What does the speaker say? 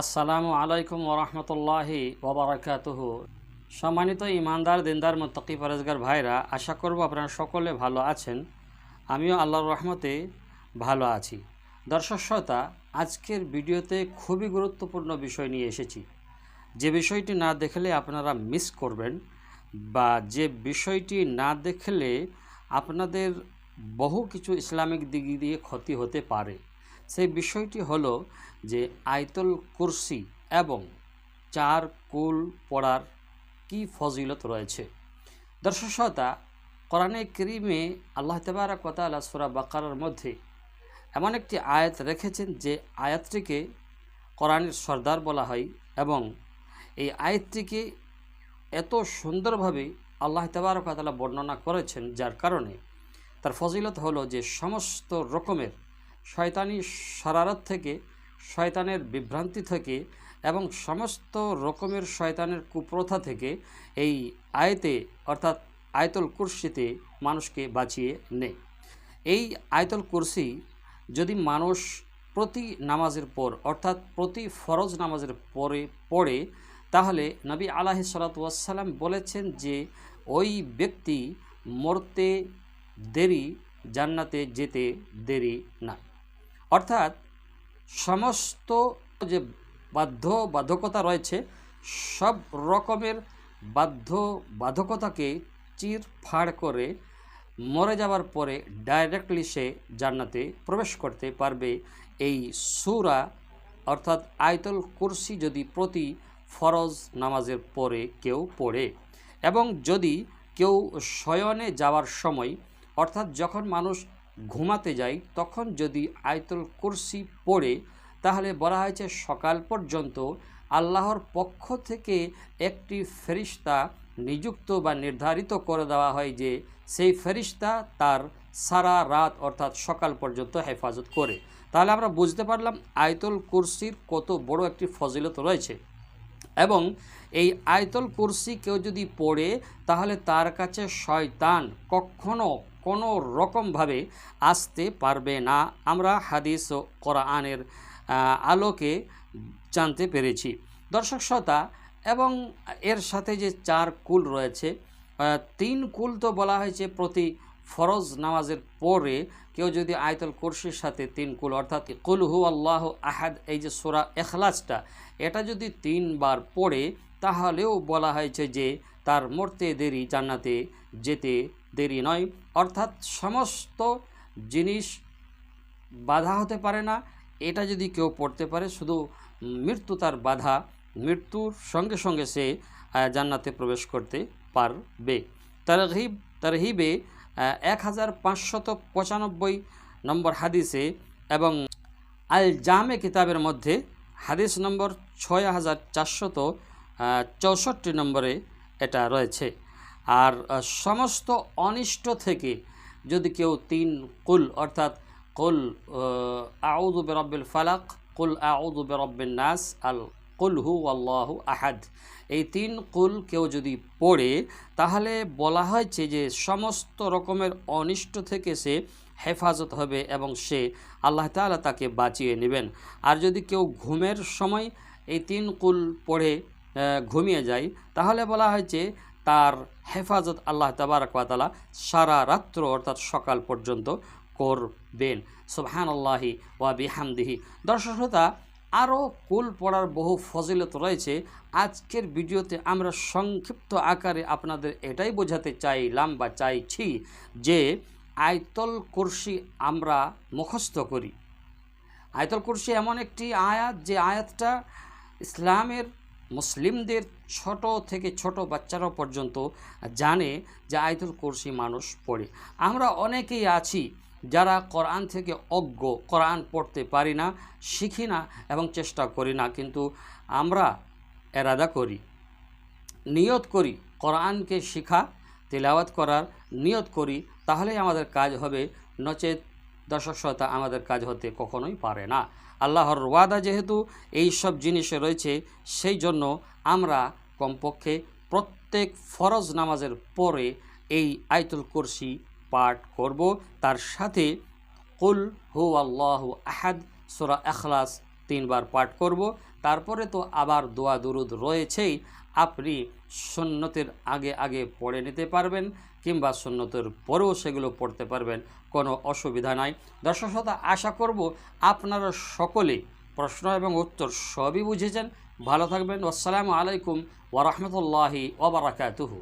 আসসালামু আলাইকুম ওরহমতুল্লাহি ওবরাকাতুহ সম্মানিত ইমানদার দিনদার, মোত্তকি পরেজগার ভাইরা, আশা করব আপনারা সকলে ভালো আছেন। আমিও আল্লাহর রহমতে ভালো আছি। দর্শক শ্রোতা, আজকের ভিডিওতে খুবই গুরুত্বপূর্ণ বিষয় নিয়ে এসেছি। যে বিষয়টি না দেখলে আপনারা মিস করবেন বা যে বিষয়টি না দেখলে আপনাদের বহু কিছু ইসলামিক দিক দিয়ে ক্ষতি হতে পারে। সেই বিষয়টি হলো যে আয়তুল কুরসি এবং চার কুল পড়ার কি ফজিলত রয়েছে। দর্শক শ্রোতা, কোরআনে করিমে আল্লাহ তেবারা আল্লাহ সুরা বাকারার মধ্যে এমন একটি আয়াত রেখেছেন যে আয়াতটিকে কোরআনের সর্দার বলা হয় এবং এই আয়াতটিকে এত সুন্দরভাবে আল্লাহ তেবারকাতালা বর্ণনা করেছেন, যার কারণে তার ফজিলত হলো যে সমস্ত রকমের শয়তানি শরারত থেকে, শয়তানের বিভ্রান্তি থেকে এবং সমস্ত রকমের শয়তানের কুপ্রথা থেকে এই আয়তে, অর্থাৎ আয়তল কুরসিতে মানুষকে বাঁচিয়ে নেয় এই আয়তল কুরসি যদি মানুষ প্রতি নামাজের পর, অর্থাৎ প্রতি ফরজ নামাজের পরে পড়ে, তাহলে নবী আলাহি সালাতাম বলেছেন যে, ওই ব্যক্তি মরতে দেরি, জান্নাতে যেতে দেরি না। অর্থাৎ সমস্ত যে বাধ্য বাধ্যকতা রয়েছে, সব রকমের বাধ্য বাধকতাকে চির ফাড় করে মরে যাওয়ার পরে ডাইরেক্টলি সে জান্নাতে প্রবেশ করতে পারবে। এই সুরা, অর্থাৎ আয়তল কুরসি যদি প্রতি ফরজ নামাজের পরে কেউ পড়ে এবং যদি কেউ শয়নে যাওয়ার সময়, অর্থাৎ যখন মানুষ ঘুমাতে যায় তখন যদি আয়তুল কুরসি পড়ে, তাহলে বলা হয়েছে সকাল পর্যন্ত আল্লাহর পক্ষ থেকে একটি ফেরিস্তা নিযুক্ত বা নির্ধারিত করে দেওয়া হয় যে সেই ফেরিস্তা তার সারা রাত অর্থাৎ সকাল পর্যন্ত হেফাজত করে। তাহলে আমরা বুঝতে পারলাম আয়তুল কুরসির কত বড় একটি ফজিলত রয়েছে। এবং এই আয়তল কুরসি কেউ যদি পড়ে, তাহলে তার কাছে শয়তান কখনো কোনো রকমভাবে আসতে পারবে না। আমরা হাদিস ও কোরআনের আলোকে জানতে পেরেছি। দর্শক শ্রোতা, এবং এর সাথে যে চার কুল রয়েছে তিন কুল তো বলা হয়েছে প্রতি ফরজ নামাজের পরে। কেউ যদি আয়তল কুরসির সাথে তিন কুল, অর্থাৎ কুল হু আল্লাহ আহাদ, এই যে সোরা এখলাসটা এটা যদি তিনবার পড়ে, তাহলেও বলা হয়েছে যে তার মরতে দেরি জান্নাতে যেতে দেরি নয়। অর্থাৎ সমস্ত জিনিস বাধা হতে পারে না। এটা যদি কেউ পড়তে পারে, শুধু মৃত্যু তার বাধা, মৃত্যুর সঙ্গে সঙ্গে সে জান্নাতে প্রবেশ করতে পারবে। তারহিব তারহিবে এক হাজার পাঁচশত পঁচানব্বই নম্বর হাদিসে এবং আল জামে কিতাবের মধ্যে হাদিস নম্বর ছয় হাজার চারশত চৌষট্টি নম্বরে এটা রয়েছে। আর সমস্ত অনিষ্ট থেকে যদি কেউ তিন কুল, অর্থাৎ কুল আউদু বেরব্বিল ফালাক, কুল আউদু বেরব্বিন নাস, আল কুল হু আল্লাহু আহাদ। এই তিন কুল কেউ যদি পড়ে, তাহলে বলা হয়েছে যে সমস্ত রকমের অনিষ্ট থেকে সে হেফাজত হবে এবং সে আল্লাহ তালা তাকে বাঁচিয়ে নেবেন। আর যদি কেউ ঘুমের সময় এই তিন কুল পড়ে ঘুমিয়ে যায়, তাহলে বলা হয়েছে তার হেফাজত আল্লাহ তাবারকাতালা সারা রাত্র, অর্থাৎ সকাল পর্যন্ত করবেন। সুবহান আল্লাহি ওয়া বিহামদিহি। দর্শকতা আরও কুল পড়ার বহু ফজিলত রয়েছে। আজকের ভিডিওতে আমরা সংক্ষিপ্ত আকারে আপনাদের এটাই বোঝাতে চাইলাম বা চাইছি যে আয়তল কুরসি আমরা মুখস্থ করি। আয়তল কুরসি এমন একটি আয়াত যে আয়াতটা ইসলামের মুসলিমদের ছোট থেকে ছোট বাচ্চারা পর্যন্ত জানে যে আয়তুল কুরসি মানুষ পড়ে। আমরা অনেকেই আছি যারা কোরআন থেকে অজ্ঞ, কোরআন পড়তে পারি না, শিখি না এবং চেষ্টা করি না, কিন্তু আমরা এরাদা করি, নিয়ত করি, কোরআনকে শিখা, তেলাওয়াত করার নিয়ত করি, তাহলেই আমাদের কাজ হবে নচেত দর্শক শ্রোতা, আমাদের কাজ হতে কখনোই পারে না। আল্লাহর ওয়াদা যেহেতু এই সব জিনিসে রয়েছে, সেই জন্য আমরা কমপক্ষে প্রত্যেক ফরজ নামাজের পরে এই আয়তুল কুরসি পাঠ করব। তার সাথে কুল হু আল্লাহ আহাদ, সোরা এখলাস তিনবার পাঠ করব। তারপরে তো আবার দোয়া দুরুদ রয়েছেই, আপনি সুন্নতের আগে আগে পড়ে নিতে পারবেন। কিংবা সন্ন্যতের পরেও সেগুলো পড়তে পারবেন, কোনো অসুবিধা নাই। দর্শক শ্রোতা, আশা করব আপনারা সকলে প্রশ্ন এবং উত্তর সবই বুঝেছেন। ভালো থাকবেন। আসসালামু আলাইকুম ওরহমতুল্লাহি ওবরাকাতুহু